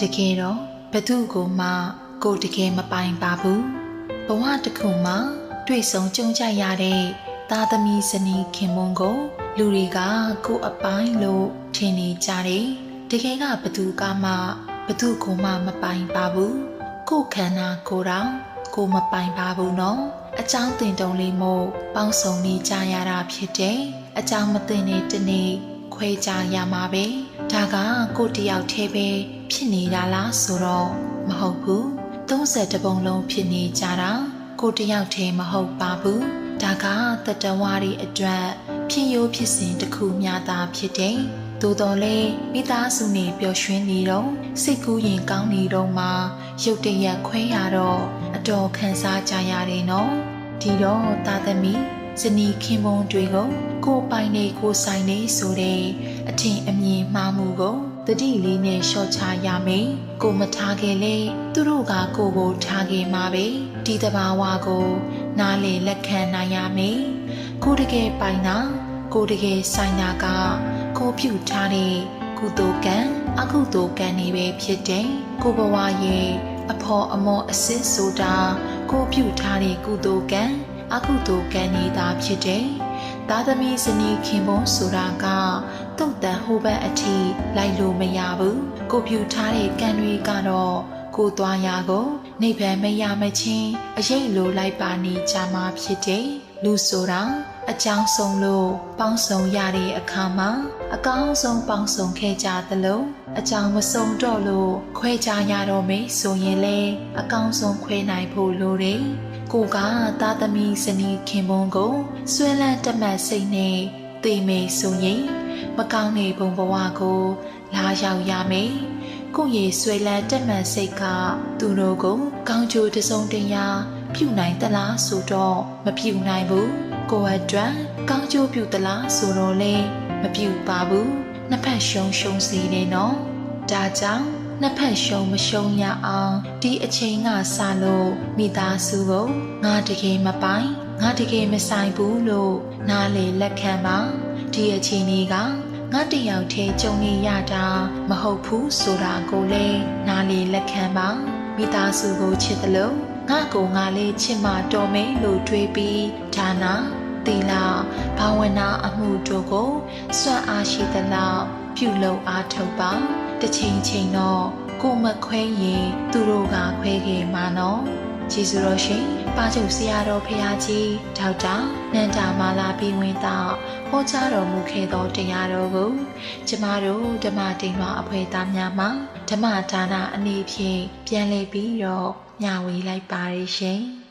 တကယ်တော့ဘသူကိုမှကိုတကယ်မပိုင်ပါဘူးဘဝတစ်ခုမှာတွေ့ဆုံကြုံကြရတဲ့သားသမီးဇနီးခင်မွန်းကိုလူတွေကကိုအပိုင်းလို့ထင်နေကြတယ်တကယ်ကဘသူကမှဘသူကိုမှမပိုင်ပါဘူးကိုခန္ဓာကိုယ်တော်ကိုမပိုင်ပါဘူးနော်အကြောင်းတင်တုံလေးမို့ပေါင်းစုံနေကြရတာဖြစ်တယ်အကြောင်းမသိတဲ့တနေ့ခွဲကြရမှာပဲဒါကကိုတယောက်တည်းပဲ ဖြစ်နေတာလားဆိုတော့မဟုတ်ဘူး30ပုံလုံးဖြစ်နေကြတာကိုတယောက်တည်းမဟုတ်ပါဘူးဒါကတတဝါရီအတွက်ဖြစ်ရိုးဖြစ်စဉ်တစ်ခုများသာဖြစ်တယ်သို့တော်လည်းမိသားစုနေပျော်ရွှင်နေတော့စိတ်ကူးရင်ကောင်းနေတော့မှရုတ်တရက်ခွဲရတော့အတော်ခံစားကြရတယ်နော်ဒီတော့တာသမီဇနီးခင်ပွန်းတွေကိုကိုယ်ပိုင်နေကိုယ်ဆိုင်နေဆိုတဲ့အထင်အမြင်မှားမှုကို တတိလေးနဲ့လျှော့ချရမယ်ကိုမထားခဲ့လေသူတို့ကကိုကိုထားခဲ့မှာပဲဒီတဘာဝကို နားလေလက်ခံနိုင်ရမယ်ကိုတကယ်ပိုင်တာကိုတကယ်ဆိုင်တာကကိုပြုတ်ထားတဲ့ကုသိုလ်ကံအကုသိုလ်ကံတွေပဲဖြစ်တယ်ကိုဘဝရဲ့အဖော်အမော်အစစ်ဆိုတာကိုပြုတ်ထားတဲ့ကုသိုလ်ကံအကုသိုလ်ကံတွေသာဖြစ်တယ်သားသမီးဇနီးခင်ပွန်းဆိုတာက တုတ်တန်ဟိုဘက်အထိလိုက်လို့မရဘူးကိုပြူထားတဲ့ကံတွေကတော့ကိုသွားရကိုနေဗံမရမချင်းအရေးလိုလိုက်ပါနေကြမှာဖြစ်တယ်လူဆိုတာအကြောင်းဆုံးလို့ပေါင်းစုံရတဲ့အခါမှာအကောင်းဆုံးပေါင်းစုံခဲ့ကြသလိုအကြောင်းမစုံတော့လို့ခွဲကြရတော့မေဆိုရင်လေအကောင်းဆုံးခွဲနိုင်ဖို့လိုတယ်ကိုကသားသမီးဇနီးခင်ပွန်းကိုဆွဲလန်းတက်မှတ်စိတ်နဲ့သိမေဆိုရင် မကောင်းတဲ့ဘုံဘဝကို လာရောက်ရမယ်။ကိုရဲ့ဆွဲလန်းတက်မှန်စိတ်ကသူတို့ကိုကောင်းကျိုးတစုံတရာပြုနိုင်သလားဆိုတော့မပြုနိုင်ဘူး။ကိုအတွက်ကောင်းကျိုးပြုသလားဆိုတော့လေမပြုပါဘူး။နှစ်ဖက်ရှုံရှုံစီနေနော်။ဒါကြောင့်နှစ်ဖက်ရှုံမရှုံရအောင်ဒီအချိန်ကစလို့မိသားစုကိုငါတကယ်မပိုင်ငါတကယ်မဆိုင်ဘူးလို့နားလေလက်ခံပါ ဒီအချိန်ကြီးကငါတယောက်တည်းကြုံနေရတာမဟုတ်ဘူးဆိုတာကိုလည်းနားလေလက်ခံပါမိသားစုကိုချစ်တယ်လို့ငါကိုငါလေးချစ်မှတော်မယ်လို့တွေးပြီးဒါနာသီလဘာဝနာအမှုတို့ကိုစွန့်အားရှိသလောက်ပြုလုပ်အားထုတ်ပါတစ်ချိန်ချိန်တော့ကိုမခွဲရင်သူတို့ကခွဲခဲ့မှာနော် ကျေးဇူးတော်ရှင်ပါချုပ်ဆရာတော်ဖရာကြီးဒေါက်တာနန္ဒာမာလာပြီးဝင်တော့ဟောကြားတော်မူခဲ့သောတရားတော်ကိုကျမတို့ဓမ္မတိမ်မအဖွဲ့သားများမှဓမ္မဒါနအနေဖြင့်ပြန်လည်ပြီးတော့ညှဝေလိုက်ပါရရှင်